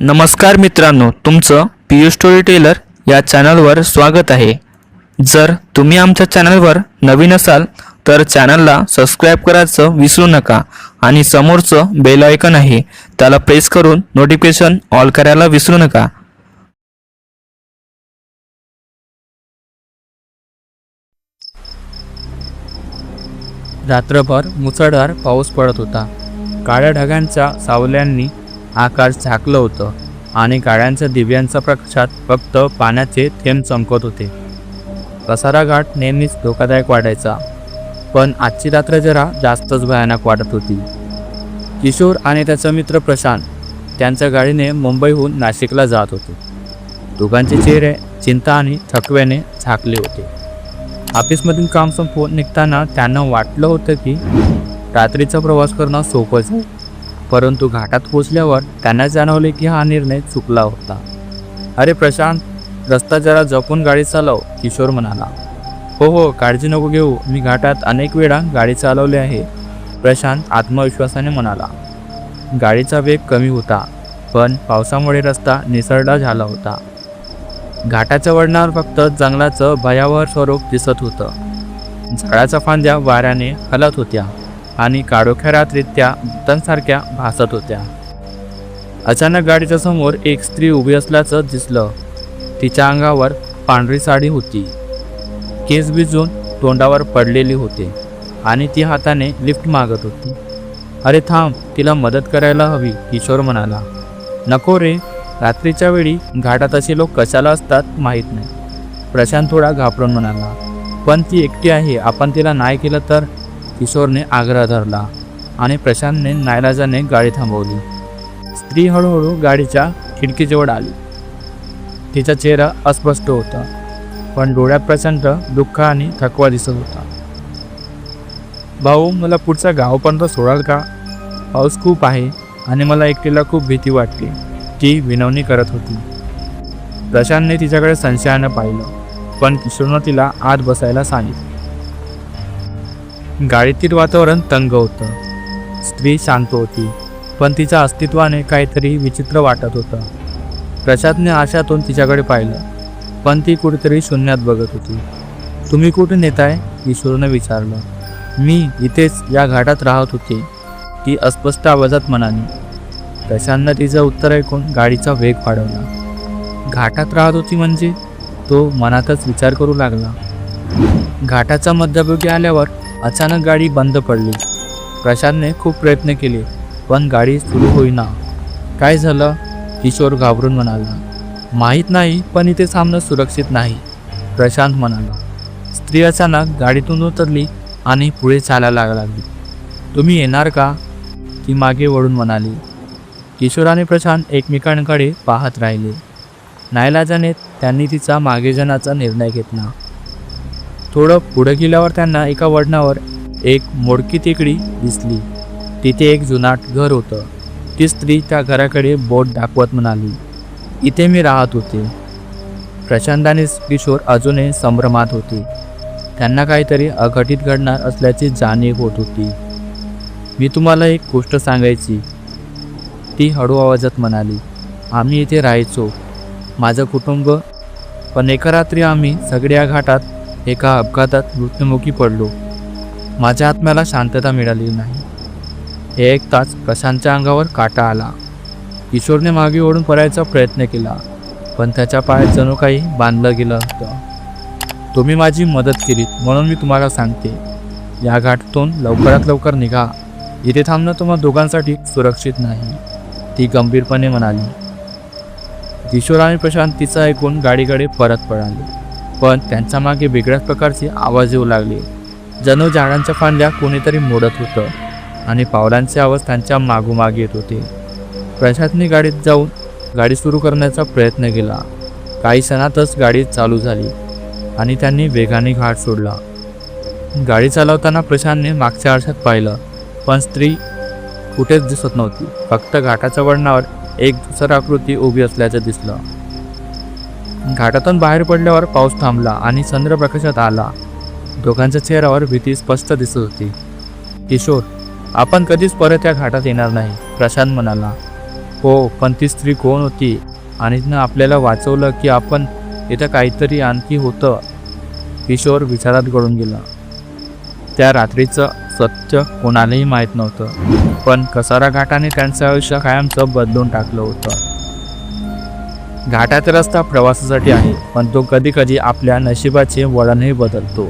नमस्कार मित्रांनो तुमचं पी यू स्टोरी टेलर या चॅनलवर स्वागत आहे. जर तुम्ही आमच्या चॅनलवर नवीन असाल तर चॅनलला सबस्क्राईब करायचं विसरू नका आणि समोरचं बेल आयकन आहे त्याला प्रेस करून नोटिफिकेशन ऑल करायला विसरू नका. रात्रभर मुसळधार पाऊस पडत होता. काळ्या ढगांच्या सावल्यांनी आकाश झाकलं होतं आणि गाड्यांच्या दिव्यांचा प्रकाशात फक्त पाण्याचे थेंब चमकत होते. कसारा घाट नेहमीच धोकादायक वाटायचा पण आजची रात्र जरा जास्तच भयानक वाटत होती. किशोर आणि त्याचा मित्र प्रशांत त्यांच्या गाडीने मुंबईहून नाशिकला जात होते. दोघांचे चेहरे चिंता आणि थकव्याने झाकले होते. ऑफिसमधील काम संपवून निघताना त्यांना वाटलं होतं की रात्रीचा प्रवास करणं सोपं जाईल. परंतु घाटात पोचल्यावर त्यांना जाणवले की हा निर्णय चुकला होता. अरे प्रशांत रस्ता जरा जपून गाडी चालव किशोर म्हणाला. हो हो काळजी नको घेऊ. मी घाटात अनेक वेळा गाडी चालवली आहे प्रशांत आत्मविश्वासाने म्हणाला. गाडीचा वेग कमी होता पण पावसामुळे रस्ता निसरडा झाला होता. घाटाच्या वळणावर फक्त जंगलाचं भयावह स्वरूप दिसत होतं. झाडाच्या फांद्या वाऱ्याने हलत होत्या. आणि काळोख्या रात्रीत भूतांसारख्या भासत होत्या. अचानक गाडीच्या समोर एक स्त्री उभी असल्याचं दिसलं. तिच्या अंगावर पांढरी साडी होती. केस भिजून तोंडावर पडलेली होते आणि ती हाताने लिफ्ट मागत होती. अरे थांब तिला मदत करायला हवी किशोर म्हणाला. नको रे रात्रीच्या वेळी घाटात असे लोक कशाला असतात माहीत नाही. प्रशांत थोडा घाबरून म्हणाला. पण ती एकटी आहे आपण तिला नाही केलं तर किशोरने आग्रह धरला आणि प्रशांतने नायराजाने गाडी थांबवली. स्त्री हळूहळू गाडीच्या खिडकीजवळ आली. तिचा चेहरा अस्पष्ट होता पण डोळ्यात प्रचंड दुःख आणि थकवा दिसत होता. भाऊ मला पुढच्या गावपर्यंत सोडाल का? पाऊस खूप आहे आणि मला एकटीला खूप भीती वाटते ती विनवणी करत होती. प्रशांतने तिच्याकडे संशयानं पाहिलं पण किशोरनं तिला आत बसायला सांगितलं. गाडीतील वातावरण तंग होतं. स्त्री शांत होती पण तिच्या अस्तित्वाने काहीतरी विचित्र वाटत होतं. प्रशांतने आशातून तिच्याकडे पाहिलं पण ती कुठेतरी शून्यात बघत होती. तुम्ही कुठे नेताय? ईश्वरनं विचारलं. मी इथेच या घाटात राहत होते ती अस्पष्ट आवाजात म्हणाली. प्रशांतनं तिचं उत्तर ऐकून गाडीचा वेग वाढवला. घाटात राहत होती म्हणजे? तो मनातच विचार करू लागला. घाटाचा मध्यभागी आल्यावर अचानक गाडी बंद पडली. प्रशांतने खूप प्रयत्न केले पण गाडी सुरू होईना. काय झालं? किशोर घाबरून म्हणाला. माहीत नाही पण इथे थांबणं सुरक्षित नाही. प्रशांत म्हणाला. स्त्री अचानक गाडीतून उतरली आणि पुढे चालायला लागली. तुम्ही येणार का? ती मागे वळून म्हणाली. किशोर आणि प्रशांत एकमेकांकडे पाहत राहिले. नायलाजाने त्यांनी तिचा मागे जाण्याचा निर्णय घेतला. थोडं पुढं गेल्यावर त्यांना एका वडणावर एक मोडकी टेकडी दिसली. तिथे एक जुनाट घर होतं. ती स्त्री त्या घराकडे बोट दाखवत म्हणाली इथे मी राहत होते. प्रशांत आणि किशोर अजूनही संभ्रमात होते. त्यांना काहीतरी अघटित घडणार असल्याची जाणीव होत होती. मी तुम्हाला एक गोष्ट सांगायची. ती हळू आवाजात म्हणाली आम्ही इथे राहायचो. माझं कुटुंब पण एका रात्री आम्ही सगळ्या घाटात एका अपघातात मृत्युमुखी पडलो. माझ्या आत्म्याला शांतता मिळाली नाही. हे तास प्रशांतच्या अंगावर काटा आला. किशोरने मागे ओढून पळायचा प्रयत्न केला पण त्याच्या पायात जणू काही बांधलं गेलं होतं. तुम्ही माझी मदत केलीत म्हणून मी तुम्हाला सांगते. या घाटातून लवकरात लवकर निघा. इथे थांबणं तुम्हा दोघांसाठी सुरक्षित नाही ती गंभीरपणे म्हणाली. किशोर आणि प्रशांत तिचा ऐकून गाडीकडे परत पळाले. पण त्यांच्या मागे वेगळ्याच प्रकारचे आवाज येऊ लागले. जणू झाडांच्या फांद्या कोणीतरी मोडत होतं आणि पावलांचे आवाज त्यांच्या मागोमाग येत होते. प्रशांतने गाडीत जाऊन गाडी सुरू करण्याचा प्रयत्न केला. काही क्षणातच गाडी चालू झाली आणि त्यांनी वेगाने घाट सोडला. गाडी चालवताना प्रशांतने मागच्या आरशात पाहिलं पण स्त्री कुठेच दिसत नव्हती. फक्त घाटाच्या वळणावर एक दुसर आकृती उभी असल्याचं दिसलं. घाटातून बाहेर पडल्यावर पाऊस थांबला आणि चंद्रप्रकाशात आला. दोघांच्या चेहऱ्यावर भीती स्पष्ट दिसत होती. किशोर आपण कधीच परत या घाटात येणार नाही प्रशांत म्हणाला. हो पण ती स्त्री कोण होती? आणि तिनं आपल्याला वाचवलं की आपण इथं काहीतरी आणखी होतं. किशोर विचारात गळून गेला. त्या रात्रीचं सत्य कोणालाही माहीत नव्हतं पण कसारा घाटाने त्यांचं आयुष्य कायमचं बदलून टाकलं होतं. घाटाचा रस्ता प्रवासासाठी आहे पण तो कधी कधी आपल्या नशिबाचे वळणही बदलतो.